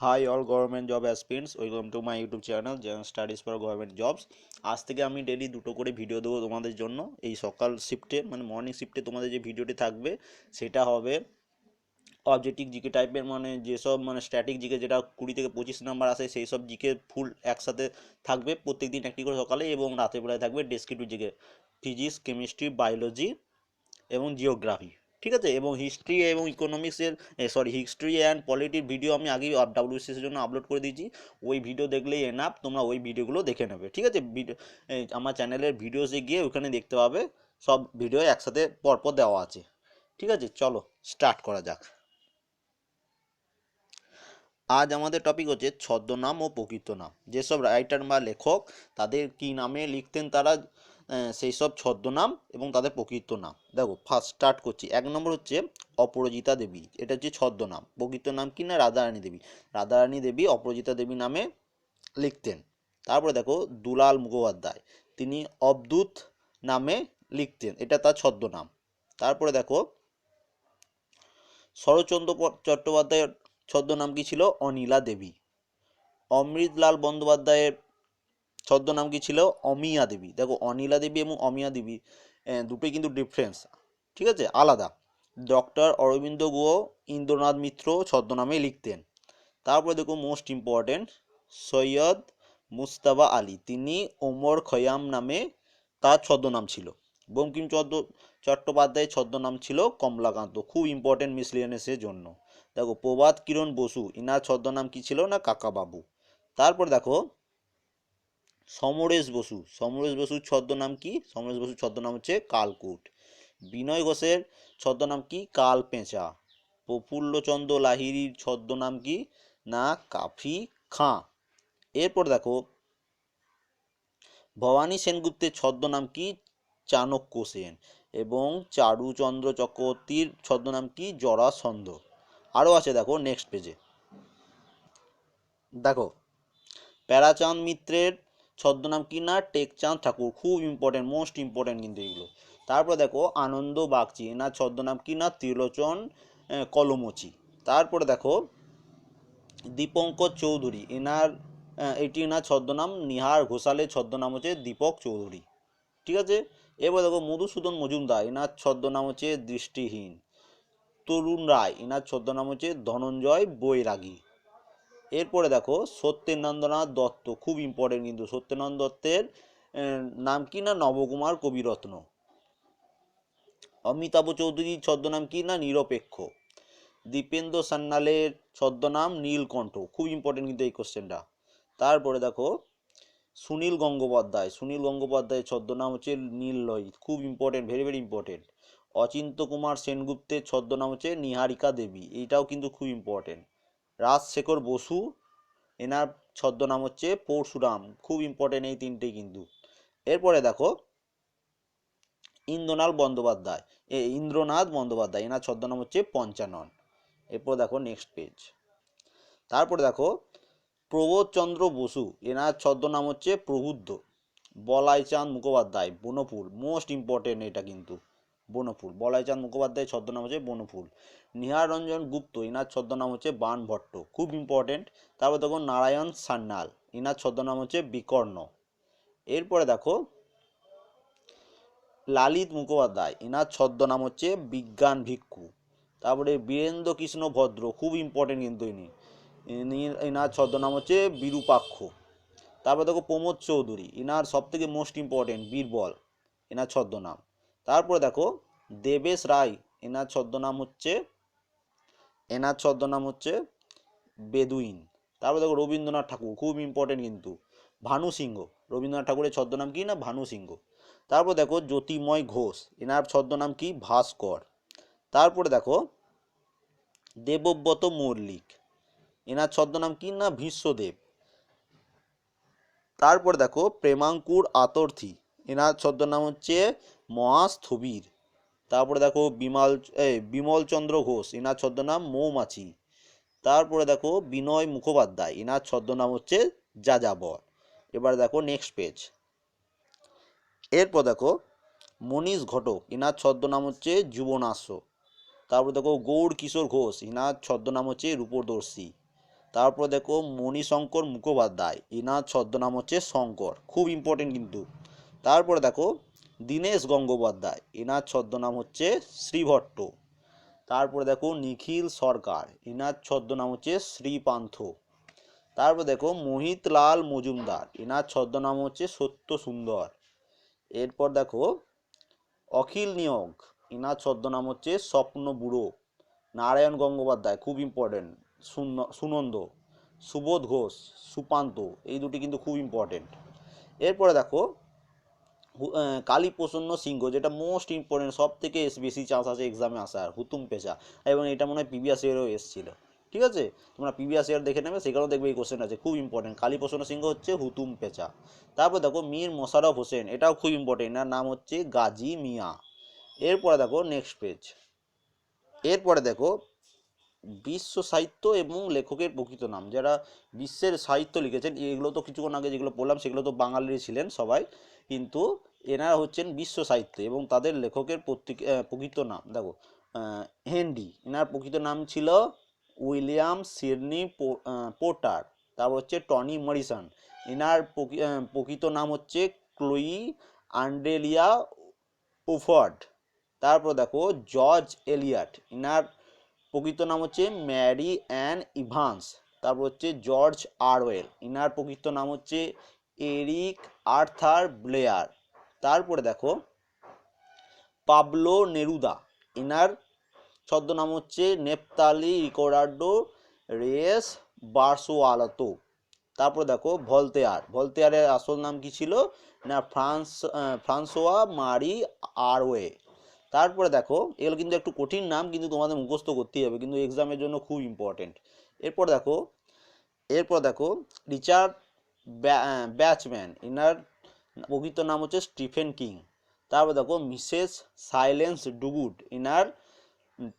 Hi all government job aspirants welcome to my YouTube channel studies for government jobs আজ থেকে আমি daily দুটো করে ভিডিও দেবো তোমাদের জন্য। এই সকাল শিফটে মানে মর্নিং শিফটে তোমাদের যে ভিডিওটি থাকবে, সেটা হবে অবজেক্টিভ জিকে টাইপের মানে যেসব মানে স্ট্যাটিক জিকে যেটা কুড়ি থেকে পঁচিশ নাম্বার আসে, সেই সব জিকে ফুল একসাথে থাকবে প্রত্যেক দিন একটি করে সকালে এবং রাতের বেলায় থাকবে descriptive GK. Physics chemistry biology এবং জিওগ্রাফি ঠিক আছে? এবং হিস্ট্রি এবং ইকোনমিক্সের সরি হিস্ট্রি অ্যান্ড পলিটির ভিডিও আমি আগেই ডাব্লিউ ডাব্লিউসিসের জন্য আপলোড করে দিয়েছি। ওই ভিডিও দেখলেই এনাফ তোমরা ওই ভিডিওগুলো দেখে নেবে। ঠিক আছে? আমার চ্যানেলের ভিডিওসে গিয়ে ওখানে দেখতে পাবে, সব ভিডিও একসাথে পরপর দেওয়া আছে। ঠিক আছে? চলো স্টার্ট করা যাক। আজ আমাদের টপিক হচ্ছে ছদ্মনাম ও প্রকৃত নাম যেসব রাইটার বা লেখক, তাদের কি নামে লিখতেন তারা সেই সব ছদ্মনাম এবং তাদের প্রকৃত নাম। দেখো ফার্স্ট স্টার্ট করছি। এক নম্বর হচ্ছে অপরাজিতা দেবী। এটা হচ্ছে ছদ্মনাম। প্রকৃত নাম কি না? রাধারানী দেবী। রাধারানী দেবী অপরাজিতা দেবী নামে লিখতেন। তারপরে দেখো, দুলাল মুখোপাধ্যায়। তিনি অবদূত নামে লিখতেন। এটা তার ছদ্মনাম। তারপরে দেখো, শরৎচন্দ্র চট্টোপাধ্যায়ের ছদ্মনাম কি ছিল? অনিলা দেবী। অমৃতলাল বন্দ্যোপাধ্যায়ের ছদ্মনাম কি ছিল? অমিয়া দেবী। দেখো, অনিলা দেবী এবং অমিয়া দেবী দুটোই কিন্তু ডিফারেন্স ঠিক আছে? আলাদা। ডক্টর অরবিন্দ গুহ, ইন্দ্রনাথ মিত্র ছদ্মনামে লিখতেন। তারপরে দেখো মোস্ট ইম্পর্টেন্ট সৈয়দ মুস্তাবা আলী। তিনি ওমর খয়াম নামে তার ছদ্মনাম ছিল। বঙ্কিমচন্দ্র চট্টোপাধ্যায়ের ছদ্মনাম ছিল কমলাকান্ত। খুব ইম্পর্টেন্ট মিসলিনিয়াসের জন্য। দেখো, প্রভাত কিরণ বসু, ইনার ছদ্মনাম কি ছিল না, কাকাবাবু। তারপর দেখো সমরেশ বসু। সমরেশ বসুর ছদ্মনাম কি? সমরেশ বসুর ছদ্মনাম হচ্ছে কালকুট। বিনয় ঘোষের ছদ্মনাম কি? কাল পেঁচা প্রফুল্লচন্দ্র লাহিড়ির ছদ্মনাম কি? না, কাফি খাঁ। এরপর দেখো, ভবানী সেনগুপ্তের ছদ্মনাম কি? চাণক্য সেন। এবং চারুচন্দ্র চক্রবর্তীর ছদ্মনাম কি? জরাসন্ধ। আরও আছে দেখো নেক্সট পেজে দেখো, প্যারাচাঁদ মিত্রের ছদ্মনাম কি না টেকচাঁদ ঠাকুর, খুব ইম্পর্টেন্ট মোস্ট ইম্পর্টেন্ট কিন্তু এগুলো। তারপর দেখো, আনন্দ বাগচি, এনার ছদ্মনাম কি না ত্রিলোচন কলমচি। তারপরে দেখো, দীপঙ্কর চৌধুরী, এনার এটি এনার ছদ্মনাম, নিহার ঘোষালের ছদ্মনাম হচ্ছে দীপক চৌধুরী। ঠিক আছে? এবার দেখো, মধুসূদন মজুমদার, এনার ছদ্মনাম হচ্ছে দৃষ্টিহীন। তরুণ রায়, এনার ছদ্মনাম হচ্ছে ধনঞ্জয় বৈরাগী। এরপরে দেখো সত্যেন্দ্রনাথ দত্ত, খুব ইম্পর্টেন্ট কিন্তু সত্যেন্দ্রনাথ দত্তের নাম কি না? নবকুমার কবিরত্ন। অমিতাভ চৌধুরীর ছদ্মনাম কি না? নিরপেক্ষ। দীপেন্দ্র সান্যালের ছদ্মনাম নীলকণ্ঠ। খুব ইম্পর্টেন্ট কিন্তু এই কোশ্চেনটা তারপরে দেখো সুনীল গঙ্গোপাধ্যায়। সুনীল গঙ্গোপাধ্যায়ের ছদ্মনাম হচ্ছে নীললোহিত খুব important very very important Achintya Kumar সেনগুপ্তের ছদ্মনাম হচ্ছে নিহারিকা দেবী। এইটাও কিন্তু খুব ইম্পর্টেন্ট রাজশেখর বসু, এনার ছদ্মনাম হচ্ছে পরশুরাম, খুব ইম্পর্টেন্ট এই তিনটেই কিন্তু। এরপরে দেখো ইন্দ্রনাল বন্দ্যোপাধ্যায়, এ ইন্দ্রনাথ বন্দ্যোপাধ্যায়, এনার ছদ্মনাম হচ্ছে পঞ্চানন। এরপর দেখো নেক্সট পেজ তারপরে দেখো, প্রবোধচন্দ্র বসু, এনার ছদ্মনাম হচ্ছে প্রবুদ্ধ, বলাইচাঁদ মুখোপাধ্যায় বনফুল মোস্ট ইম্পর্টেন্ট এটা কিন্তু। বনফুল। বলাইচাঁদ মুখোপাধ্যায়ের ছদ্মনাম হচ্ছে বনফুল। নিহার রঞ্জন গুপ্ত এনার ছদ্মনাম হচ্ছে বান ভট্ট। খুব ইম্পর্টেন্ট তারপর দেখো নারায়ণ সান্যাল এনার ছদ্মনাম হচ্ছে বিকর্ণ। এরপরে দেখো, লালিত মুখোপাধ্যায় এনার ছদ্মনাম হচ্ছে বিজ্ঞান ভিক্ষু। তারপরে বীরেন্দ্র কৃষ্ণ ভদ্র, খুব ইম্পর্টেন্ট কিন্তু ইনি। ইনি এনার ছদ্মনাম হচ্ছে বিরূপাক্ষ। তারপর দেখো প্রমোদ চৌধুরী এনার সব থেকে মোস্ট ইম্পর্টেন্ট বীরবল এনার ছদ্মনাম। তারপরে দেখো, দেবেশ রায়, এনার ছদ্মনাম হচ্ছে, এনার ছদ্মনাম হচ্ছে বেদুইন। তারপর দেখো, রবীন্দ্রনাথ ঠাকুর, খুব ইম্পর্টেন্ট কিন্তু। ভানু সিংহ, রবীন্দ্রনাথ ঠাকুরের ছদ্মনাম কি না? ভানু সিংহ। তারপর দেখো, জ্যোতিময় ঘোষ, এনার ছদ্মনাম কি? ভাস্কর। তারপরে দেখো, দেবব্রত মল্লিক, এনার ছদ্মনাম কি না? ভীষ্মদেব। তারপর দেখো, প্রেমাঙ্কুর আতর্থী এনার ছদ্মনাম হচ্ছে মহাস্থবির। তারপরে দেখো বিমাল বিমল বিমলচন্দ্র ঘোষ, এনার ছদ্মনাম মৌমাছি। তারপরে দেখো বিনয় মুখোপাধ্যায়, এনার ছদ্মনাম হচ্ছে যাযাবর। এবার দেখো নেক্সট পেজ এরপর দেখো মনীষ ঘটক, এনার ছদ্মনাম হচ্ছে যুবনাশ্য। তারপর দেখো গৌর কিশোর ঘোষ, এনার ছদ্মনাম হচ্ছে রূপদর্শী। তারপর দেখো মণিশঙ্কর মুখোপাধ্যায়, এনার ছদ্মনাম হচ্ছে শঙ্কর। খুব ইম্পর্টেন্ট কিন্তু। তারপরে দেখো দীনেশ গঙ্গোপাধ্যায়, এনার ছদ্মনাম হচ্ছে শ্রীভট্ট। তারপরে দেখো নিখিল সরকার, এনার ছদ্মনাম হচ্ছে শ্রীপান্থ। তারপর দেখো মোহিতলাল মজুমদার, এনার ছদ্মনাম হচ্ছে সত্য সুন্দর এরপর দেখো অখিল নিয়োগ, এনার ছদ্মনাম হচ্ছে স্বপ্ন বুড়ো নারায়ণ গঙ্গোপাধ্যায়, খুব ইম্পর্টেন্ট সুনন্দ, সুবোধ ঘোষ, সুপান্ত, এই দুটি কিন্তু খুব ইম্পর্টেন্ট এরপরে দেখো কালী প্রসন্ন সিংহ, যেটা মোস্ট ইম্পর্টেন্ট সব থেকে বেশি চান্স আছে এক্সামে আসার, হুতুম পেশা এবং এটা মনে হয় প্রিভিয়াস ইয়ারও এসেছিল। ঠিক আছে? তোমরা প্রিভিয়াস ইয়ার দেখে নেবে, সেখানেও দেখবে এই কোশ্চেন আছে, খুব ইম্পর্টেন্ট কালী প্রসন্ন সিংহ হচ্ছে হুতুম পেঁচা। তারপর দেখো, মীর মোশাররফ হোসেন, এটাও খুব ইম্পর্টেন্ট এনার নাম হচ্ছে গাজী মিয়া। এরপরে দেখো নেক্সট পেজ এরপরে দেখো, বিশ্ব সাহিত্য এবং লেখকের প্রকৃত নাম। যারা বিশ্বের সাহিত্য লিখেছেন, এগুলো তো কিছুক্ষণ আগে যেগুলো বললাম সেগুলো তো বাঙালিরই ছিলেন সবাই। কিন্তু এনারা হচ্ছেন বিশ্ব সাহিত্য এবং তাদের লেখকের প্রকৃত নাম। দেখো হেনরি, এনার প্রকৃত নাম ছিল উইলিয়াম সিডনি পোর্টার তারপর হচ্ছে টনি মরিসন। এনার প্রকৃত নাম হচ্ছে ক্লোই আন্ডেলিয়া উফর্ড। তারপর দেখো, জর্জ এলিয়াট, এনার প্রকৃত নাম হচ্ছে ম্যারি অ্যান ইভান্স। তারপর হচ্ছে জর্জ আরওয়েল ইনার প্রকৃত নাম হচ্ছে এরিক আর্থার ব্লেয়ার। তারপরে দেখো, পাবলো নেরুদা। ইনার ছদ্মনাম হচ্ছে নেপতালি রিকোরার্ডো রেস বার্সোয়ালাতো। তারপর দেখো, ভলতেয়ার। ভলতেয়ারের আসল নাম কি ছিল? না, ফ্রান্স ফ্রান্সোয়া মারি আরওয়ে তারপরে দেখো, এগুলো কিন্তু একটু কঠিন নাম, কিন্তু তোমাদের মুখস্থ করতেই হবে, কিন্তু এক্সামের জন্য খুব ইম্পর্টেন্ট এরপর দেখো এরপর দেখো, রিচার্ড ব্যাচম্যান এনার প্রকৃত নাম হচ্ছে স্টিফেন কিং। তারপর দেখো, মিসেস সাইলেন্স ডুগুড। এনার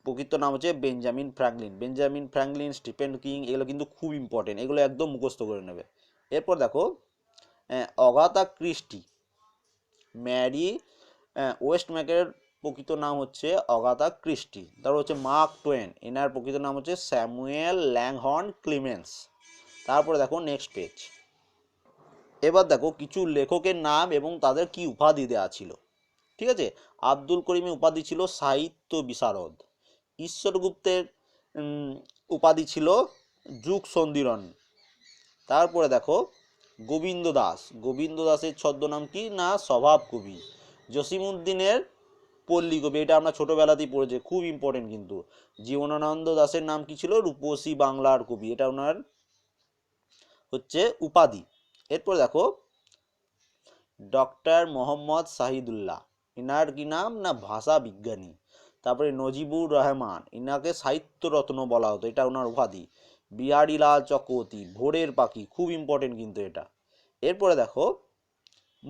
প্রকৃত নাম হচ্ছে Benjamin Franklin. Benjamin Franklin, Stephen King, এগুলো কিন্তু খুব ইম্পর্টেন্ট এগুলো একদম মুখস্থ করে নেবে। এরপর দেখো অগাতা ক্রিস্টি। ম্যারি ওয়েস্টম্যাকের প্রকৃত নাম হচ্ছে অগাতা ক্রিস্টি। তারপর হচ্ছে মার্ক টোয়েন। এনার প্রকৃত নাম হচ্ছে স্যামুয়েল ল্যাংহর্ন ক্লিমেন্স। তারপরে দেখো নেক্সট পেজ এবার দেখো কিছু লেখকের নাম এবং তাদের কি উপাধি দেওয়া ছিল। ঠিক আছে? আব্দুল করিমের উপাধি ছিল সাহিত্য বিশারদ। ঈশ্বরগুপ্তের উপাধি ছিল যুগ সন্ধিরণ। তারপরে দেখো গোবিন্দ দাস। গোবিন্দ দাসের ছদ্মনাম কি না? স্বভাব কবি জসিমুদ্দিনের পল্লী কবি এটা আমরা ছোটোবেলাতেই পড়েছি, খুব ইম্পর্টেন্ট কিন্তু। জীবনানন্দ দাসের নাম কি ছিল? রূপসী বাংলার কবি। এটা ওনার হচ্ছে উপাধি। এরপর দেখো ডক্টর মোহাম্মদ শাহিদুল্লাহ এনার কি নাম? না, ভাষা বিজ্ঞানী। তারপরে নজিবুর রহমান। এনাকে সাহিত্য রত্ন বলা হতো। এটা ওনার উপাধি। বিহারীলাল চক্রবর্তী, ভোরের পাখি। খুব ইম্পর্টেন্ট কিন্তু এটা। এরপরে দেখো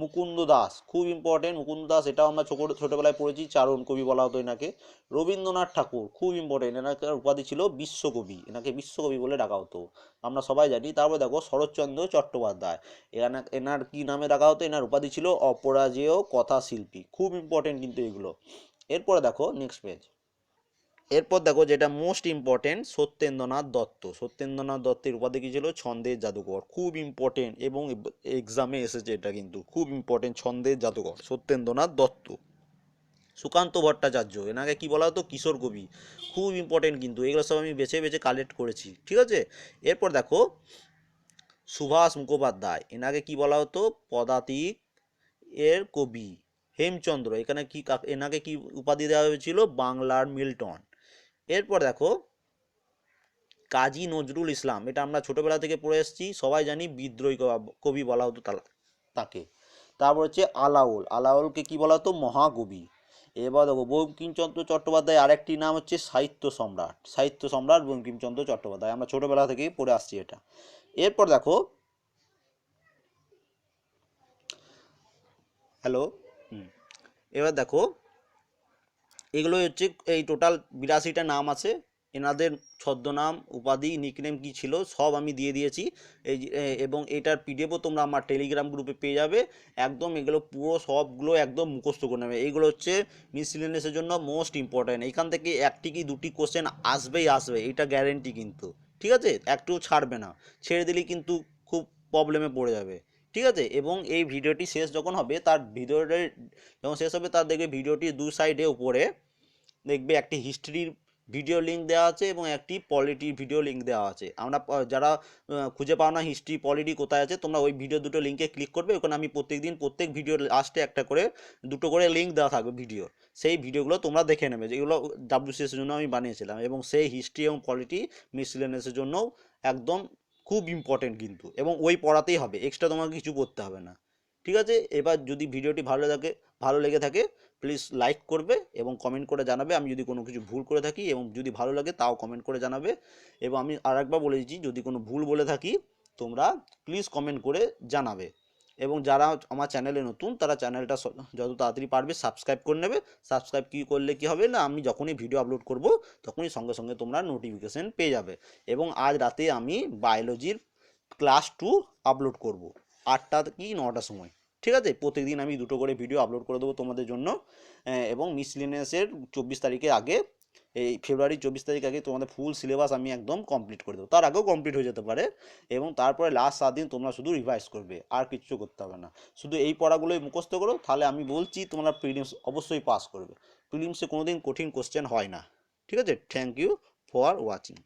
মুকুন্দ দাস, খুব ইম্পর্টেন্ট মুকুন্দ দাস, এটাও আমরা ছোট ছোটোবেলায় পড়েছি, চারণ কবি বলা হতো এনাকে। রবীন্দ্রনাথ ঠাকুর, খুব ইম্পর্টেন্ট এনাকে উপাধি ছিল বিশ্বকবি, এনাকে বিশ্বকবি বলে ডাকা হতো। আমরা সবাই জানি, তারপরে দেখো শরৎচন্দ্র চট্টোপাধ্যায় এনার এনার কী নামে ডাকা হতো? এনার উপাধি ছিল অপরাজেয় কথা শিল্পী খুব ইম্পর্টেন্ট কিন্তু এগুলো। এরপরে দেখো নেক্সট পেজ এরপর দেখো যেটা মোস্ট ইম্পর্টেন্ট সত্যেন্দ্রনাথ দত্ত। সত্যেন্দ্রনাথ দত্তের উপাধি কি ছিল? ছন্দের জাদুকর খুব ইম্পর্টেন্ট এবং এক্সামে এসেছে এটা কিন্তু। খুব ইম্পর্টেন্ট ছন্দের জাদুকর সত্যেন্দ্রনাথ দত্ত। সুকান্ত ভট্টাচার্য, এনাকে কি বলা হতো? কিশোর কবি। খুব ইম্পর্টেন্ট কিন্তু, এগুলো সব আমি বেছে বেছে কালেক্ট করেছি, ঠিক আছে? এরপর দেখো, সুভাষ মুখোপাধ্যায়, এনাকে কি বলা হতো? পদাতিক এর কবি। হেমচন্দ্র, এখানে কি, এনাকে কি উপাধি দেওয়া হয়েছিল? বাংলার মিল্টন। এরপর দেখো, কাজী নজরুল ইসলাম, এটা আমরা ছোটবেলা থেকে পড়ে এসেছি, সবাই জানি বিদ্রোহী কবি বলা হতো তাকে। তারপর হচ্ছে আলাউল, আলাউলকে কি বলা হতো? মহাকবি। এবার দেখো, বঙ্কিমচন্দ্র চট্টোপাধ্যায় আরেকটি নাম হচ্ছে সাহিত্য সম্রাট। সাহিত্য সম্রাট বঙ্কিমচন্দ্র চট্টোপাধ্যায়, আমরা ছোটবেলা থেকেই পড়ে আসছি এটা। এরপর দেখো, হ্যালো এবার দেখো এগুলো হচ্ছে, এই টোটাল বিরাশিটা নাম আছে। এনাদের ছদ্মনাম, উপাধি নিকনেম কি ছিল, সব আমি দিয়ে দিয়েছি। এই এবং এটার পিডিএফও তোমরা আমার টেলিগ্রাম গ্রুপে পেয়ে যাবে। একদম এগুলো পুরো সবগুলো একদম মুখস্থ করে নেবে। এইগুলো হচ্ছে মিসলিনিয়াসের জন্য মোস্ট ইম্পর্ট্যান্ট এখান থেকে একটি কি দুটি কোশ্চেন আসবেই আসবে, এটা গ্যারেন্টি কিন্তু। ঠিক আছে? একটু ছাড়বে না। ছেড়ে দিলেই কিন্তু খুব প্রবলেমে পড়ে যাবে। ঠিক আছে? এবং এই ভিডিওটি শেষ যখন হবে, তার ভিডিওটি যখন শেষ হবে, তার দেখবে ভিডিওটির দু সাইডে উপরে দেখবে একটি হিস্ট্রির ভিডিও লিঙ্ক দেওয়া আছে এবং একটি পলিটির ভিডিও লিঙ্ক দেওয়া আছে। আমরা যারা খুঁজে পাও না হিস্ট্রি পলিটি কোথায় আছে, তোমরা ওই ভিডিও দুটো লিঙ্কে ক্লিক করবে। ওখানে আমি প্রত্যেক দিন প্রত্যেক ভিডিও লাস্টে একটা করে, দুটো করে লিঙ্ক দেওয়া থাকবে ভিডিও সেই ভিডিওগুলো তোমরা দেখে নেবে যেগুলো ডাব্লিউসিএস এর জন্য আমি বানিয়েছিলাম এবং সেই হিস্ট্রি এবং পলিটি মিসলেনিয়াসের জন্যও একদম খুব ইম্পর্টেন্ট কিন্তু এবং ওই পড়াতেই হবে। এক্সট্রা তোমাকে কিছু করতে হবে না। ঠিক আছে? এবার যদি ভিডিওটি ভালো থাকে ভালো লেগে থাকে প্লিজ লাইক করবে এবং কমেন্ট করে জানাবে। আমি যদি কোনো কিছু ভুল করে থাকি এবং যদি ভালো লাগে, তাও কমেন্ট করে জানাবে। এবং আমি আর একবার বলে দিচ্ছি, যদি কোনো ভুল বলে থাকি, তোমরা প্লিজ কমেন্ট করে জানাবে। এবং যারা আমার চ্যানেলে নতুন, তারা চ্যানেলটা যত তাড়াতাড়ি পারবে সাবস্ক্রাইব করে নেবে। সাবস্ক্রাইব কী করলে কি হবে না, আমি যখনই ভিডিও আপলোড করব, তখনই সঙ্গে সঙ্গে তোমরা নোটিফিকেশন পেয়ে যাবে। এবং আজ রাতে আমি বায়োলজির ক্লাস টু আপলোড করব। আটটা কি নটার সময়, ঠিক আছে? প্রত্যেকদিন আমি দুটো করে ভিডিও আপলোড করে দেবো তোমাদের জন্য। এবং মিসলিনিয়াসের চব্বিশ তারিখের আগে এই ফেব্রুয়ারি চব্বিশ তারিখ আগে তোমাদের ফুল সিলেবাস আমি একদম কমপ্লিট করে দেবো। তার আগেও কমপ্লিট হয়ে যেতে পারে এবং তারপরে লাস্ট সাত দিন তোমরা শুধু রিভাইজ করবে, আর কিচ্ছু করতে হবে না। শুধু এই পড়াগুলোই মুখস্থ করো, তাহলে আমি বলছি তোমরা প্রিলিমস অবশ্যই পাস করবে। প্রিলিমসে কোনো দিন কঠিন কোশ্চেন হয় না। ঠিক আছে? Thank you for watching